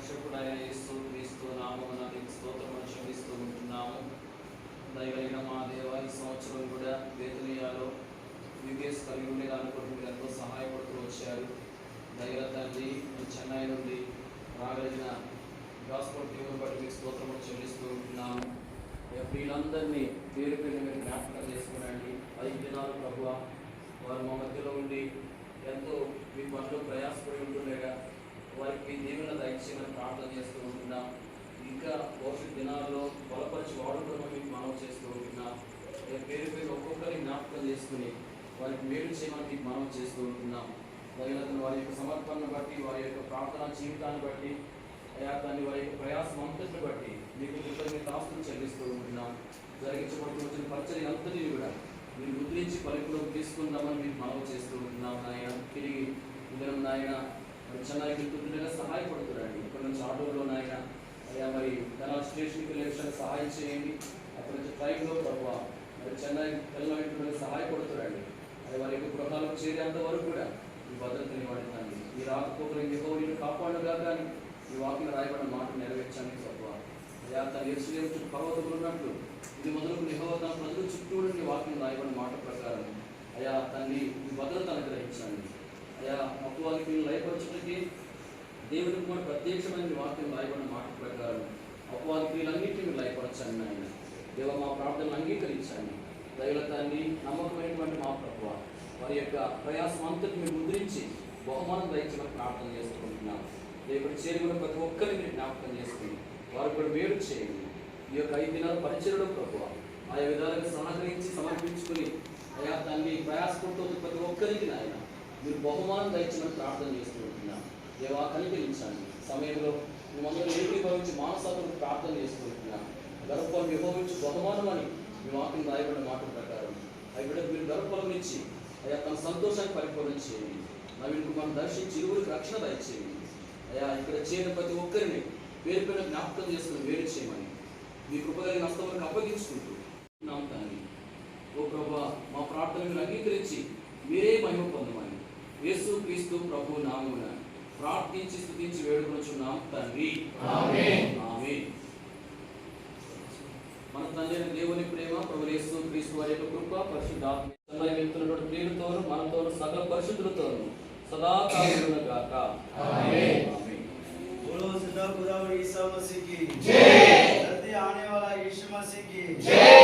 రక్షకుడైన యేసు క్రీస్తు నామమున నీకు స్తోత్రములు చెల్లిస్తూ ఉంటున్నాము. దయగలిగిన మా దేవ ఈ సంవత్సరం కూడా వేతనీయాలో యూకేస్ కలిగి ఉండేదానికి మీరు ఎంతో సహాయపడుతూ వచ్చారు. దయగల తండ్రి చెన్నై నుండి రాగలిగిన గాస్పల్ టీమును బట్టి మీకు స్తోత్రములు చెల్లిస్తూ ఉంటున్నాము. వీళ్ళందరినీ పేరు పేరు మీరు జ్ఞాపకం చేసుకునండి. ఐదు దినాలు ప్రభు వారు మా మధ్యలో ఉండి ఎంతో మీ పనులు ప్రయాసపడి వారికి మీ దేవుని దయచేయమని ప్రార్థన చేస్తూ ఉంటున్నాం. ఇంకా భవిష్యత్ దినాల్లో బలపరిచి వాడుకోవడం మీకు మనం చేస్తూ ఉంటున్నాం. పేరు పేరు ఒక్కొక్కరిని జ్ఞాపకం చేసుకుని వారికి మేలు చేయమని మీకు మనం చేస్తూ ఉంటున్నాం. తగినంత వారి యొక్క సమర్పణను బట్టి వారి యొక్క ప్రార్థన జీవితాన్ని బట్టి అయా దాన్ని వారి యొక్క ప్రయాసం అంతటిని బట్టి మీకు కృతజ్ఞత ఆస్తులు చెల్లిస్తూ ఉంటున్నాం. జరిగించబడుతున్న పరిచయం అంతటిని కూడా మీరు ముద్రించి పరిపూర్ణం తీసుకుందామని మీకు మనవి చేస్తూ ఉంటున్నాం నాయన. తిరిగి ఇద్దరం నాయన. మరి చెన్నై వెళ్తుండగా సహాయపడుతున్నారండి. ఇక్కడ నుంచి ఆటోలో నాయన అయ్యా మరి కెనాల్ స్టేషన్కి వెళ్ళే సహాయం చేయండి. అక్కడ నుంచి ట్రైన్లో ప్రభావ మరి చెన్నై వెళ్ళినట్టుగా సహాయపడుతున్నారండి. అది వారి యొక్క గృహాలకు చేరేంత వరకు కూడా ఈ భద్రతని వాడుతాను ఈ రాకపోకలు యహోవీని కాపాడుగా కానీ ఈ వాక్యం రాయబడిన మాట నెరవేర్చాను ప్రభావ అయ్యా తన ఎరుసలేం పర్వతం పర్వతములు ఉన్నట్లు ఇది మొదలకు నిహోదా ప్రజలు చుట్టూ నీ వాక్యం రాయబడిన మాట ప్రకారం అయ్యా తల్లి ఈ భద్రత అనుగ్రహించండి. అయా లైఫ్ లయపరచుటకి దేవుడికి కూడా ప్రత్యక్షమైన వాక్యం రాయబడిన మాట ప్రకారం అపవాది క్రియలన్నింటినీ మీరు లయపరచండి ఆయన దేవ మా ప్రార్థనలు అంగీకరించండి. దైవతాన్ని నమ్మకమైనటువంటి మా ప్రభు వారి యొక్క ప్రయాసం అంతటి మీరు ముద్రించి బహుమానం దయచమని ప్రార్థన చేసుకుంటున్నాం దేవుడు చేరుకున్న ప్రతి ఒక్కరిని మీరు జ్ఞాపకం చేసుకుని వారు కూడా వేరు చేయండి. ఈ యొక్క ఐదు దినాలు పరిచయలో ప్రభు ఆయా విధాలుగా సహకరించి సమర్పించుకుని అయా దాన్ని ప్రయాసపడుతూ ప్రతి ఒక్కరికి నాయన మీరు బహుమానం దయచమని ప్రార్థన చేసుకుంటున్నాం దేవా కనికరించండి. సమయంలో మిమ్మల్ని ఏకీభవించి మానసాతులకు ప్రార్థన చేసుకుంటున్నాం గర్భం విభవించి బహుమానం అని మీ వాక్యం రాయబడిన మాట ప్రకారం. అవి కూడా మీరు గర్భఫలం ఇచ్చి అయ్యా తన సంతోషాన్ని పరిపూర్ణ చేయండి. నవీన్ కుమార్ దర్శించి ఇరువురికి రక్షణ దయచేయండి. అయ్యా ఇక్కడ చేరిన ప్రతి ఒక్కరిని పేరు పేరు జ్ఞాపకం చేసుకుని వేరు చేయమని మీ కృపగలిగిన హస్తములకు అప్పగించుకుంటూ నాం ఓ ప్రభా మా ప్రార్థన మీరు అంగీకరించి మీరే మహిమ పొందమని యేసు క్రీస్తు ప్రభు నామున ప్రార్థించి స్థుతించి వేడుకొనుచున్నాం తండ్రి ఆమేన్ మన తండ్రి అయిన దేవుని ప్రేమ ప్రభు యేసు క్రీస్తు వారి యొక్క కృప పరిశుద్ధాత్మ సదాయి వెళ్తున్నటువంటి ప్రియులతోను మనతోను సకల పరిశుద్ధులతోను సదాకాలం గాక ఆమేన్ बोलो सदा खुदावर ईसा मसीह की जय जल्दी आने वाला यीशु मसीह की जय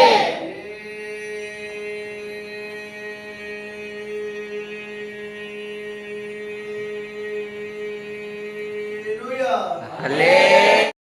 Ale.